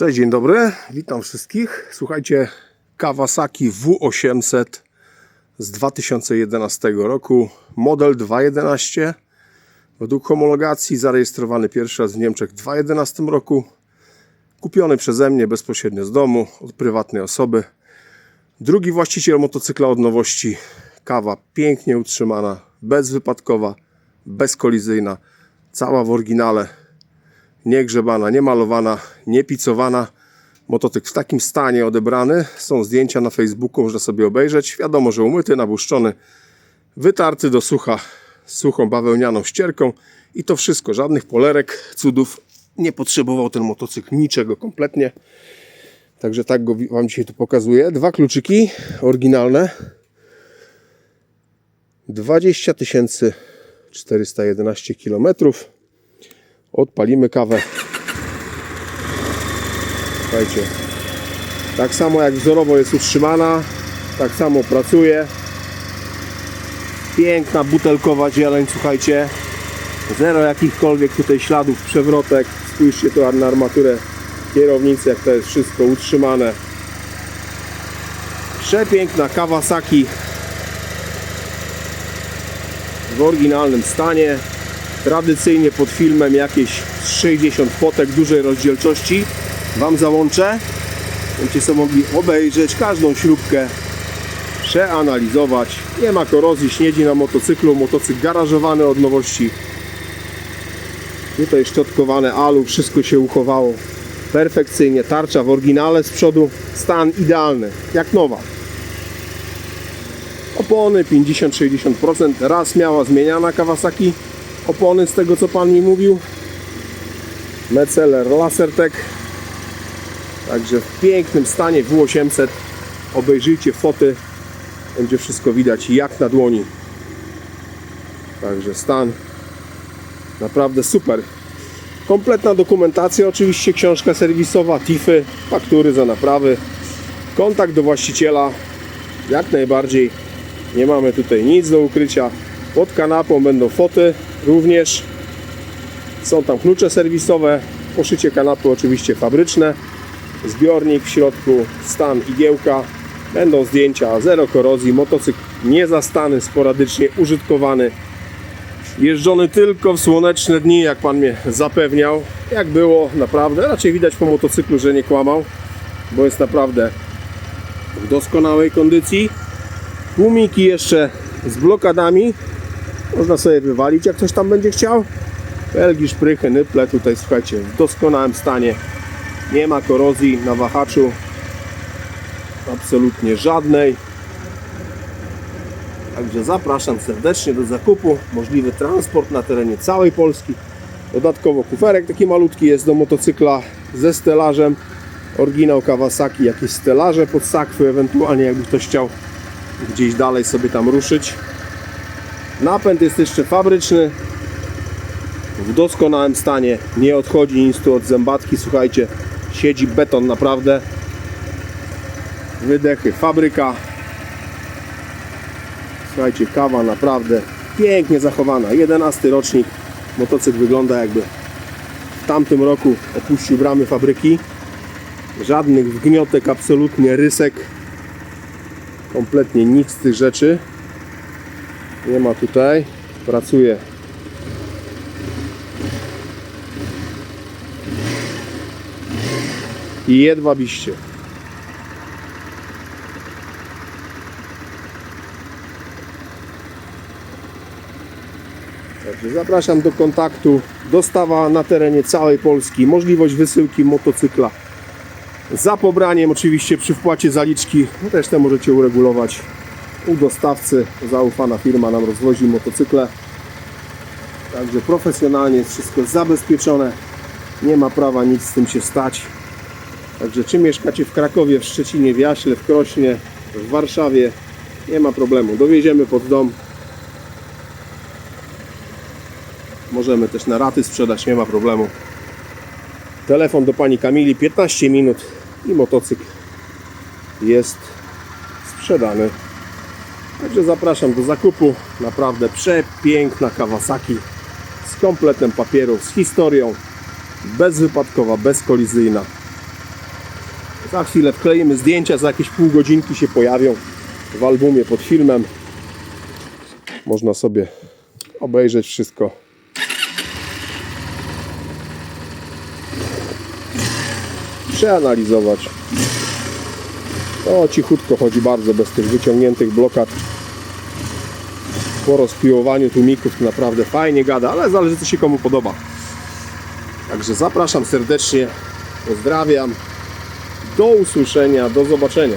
Cześć, dzień dobry, witam wszystkich. Słuchajcie, Kawasaki W800 z 2011 roku, model 2.11. Według homologacji zarejestrowany pierwszy raz w Niemczech w 2011 roku. Kupiony przeze mnie bezpośrednio z domu, od prywatnej osoby. Drugi właściciel motocykla od nowości. Kawa pięknie utrzymana, bezwypadkowa, bezkolizyjna, cała w oryginale nie grzebana, nie malowana, picowana. W takim stanie odebrany. Są zdjęcia na Facebooku, można sobie obejrzeć. Wiadomo, że umyty, nabłuszczony, wytarty do sucha suchą bawełnianą ścierką i to wszystko. Żadnych polerek, cudów. Nie potrzebował ten motocykl niczego kompletnie. Także tak go Wam dzisiaj tu pokazuję. Dwa kluczyki oryginalne. 20 411 kilometrów. Odpalimy kawę. Słuchajcie. Tak samo jak wzorowo jest utrzymana, tak samo pracuje. Piękna butelkowa zieleń, słuchajcie. Zero jakichkolwiek tutaj śladów, przewrotek. Spójrzcie tu na armaturę kierownicy, jak to jest wszystko utrzymane. Przepiękna Kawasaki w oryginalnym stanie. Tradycyjnie pod filmem jakieś 60 fotek dużej rozdzielczości Wam załączę. Będziecie sobie mogli obejrzeć każdą śrubkę, przeanalizować. Nie ma korozji śniedzi na motocyklu, motocykl garażowany od nowości. Tutaj szczotkowane alu, wszystko się uchowało perfekcyjnie. Tarcza w oryginale z przodu, stan idealny, jak nowa. Opony 50-60%. Raz miała zmieniana Kawasaki opony z tego co Pan mi mówił. Metzeler Lasertec. Także w pięknym stanie W800. Obejrzyjcie foty. Będzie wszystko widać jak na dłoni. Także stan naprawdę super. Kompletna dokumentacja, oczywiście książka serwisowa, TIFy, faktury za naprawy, kontakt do właściciela, jak najbardziej. Nie mamy tutaj nic do ukrycia. Pod kanapą będą foty również. Są tam klucze serwisowe, poszycie kanapy oczywiście fabryczne, zbiornik w środku, stan igiełka. Będą zdjęcia, zero korozji, motocykl niezastany, sporadycznie użytkowany. Jeżdżony tylko w słoneczne dni, jak Pan mnie zapewniał. Jak było, naprawdę. Raczej widać po motocyklu, że nie kłamał, bo jest naprawdę w doskonałej kondycji. Tłumiki jeszcze z blokadami. Można sobie wywalić, jak ktoś tam będzie chciał. Felgi, szprychy, nyple tutaj, słuchajcie, w doskonałym stanie. Nie ma korozji na wahaczu. Absolutnie żadnej. Także zapraszam serdecznie do zakupu. Możliwy transport na terenie całej Polski. Dodatkowo kuferek taki malutki jest do motocykla ze stelażem. Oryginał Kawasaki, jakieś stelaże pod sakwy, ewentualnie jakby ktoś chciał gdzieś dalej sobie tam ruszyć. Napęd jest jeszcze fabryczny. W doskonałym stanie. Nie odchodzi nic tu od zębatki. Słuchajcie, siedzi beton naprawdę. Wydechy fabryka. Słuchajcie, kawa naprawdę pięknie zachowana. 11 rocznik. Motocykl wygląda jakby w tamtym roku opuścił bramy fabryki. Żadnych wgniotek, absolutnie rysek. Kompletnie nic z tych rzeczy. Nie ma tutaj. Pracuje. I jedwabiście. Także zapraszam do kontaktu. Dostawa na terenie całej Polski. Możliwość wysyłki motocykla za pobraniem oczywiście przy wpłacie zaliczki. Resztę możecie uregulować u dostawcy. Zaufana firma nam rozwozi motocykle. Także profesjonalnie jest wszystko zabezpieczone. Nie ma prawa nic z tym się stać. Także czy mieszkacie w Krakowie, w Szczecinie, w Jaśle, w Krośnie, w Warszawie, nie ma problemu. Dowieziemy pod dom. Możemy też na raty sprzedać, nie ma problemu. Telefon do pani Kamili 15 minut i motocykl jest sprzedany. Także zapraszam do zakupu. Naprawdę przepiękna Kawasaki z kompletem papierów, z historią, bezwypadkowa, bezkolizyjna. Za chwilę wkleimy zdjęcia, za jakieś pół godzinki się pojawią w albumie pod filmem. Można sobie obejrzeć wszystko. Przeanalizować. O, cichutko chodzi bardzo bez tych wyciągniętych blokad. Po rozpiłowaniu tłumików to naprawdę fajnie gada, ale zależy co się komu podoba. Także zapraszam serdecznie, pozdrawiam. Do usłyszenia, do zobaczenia.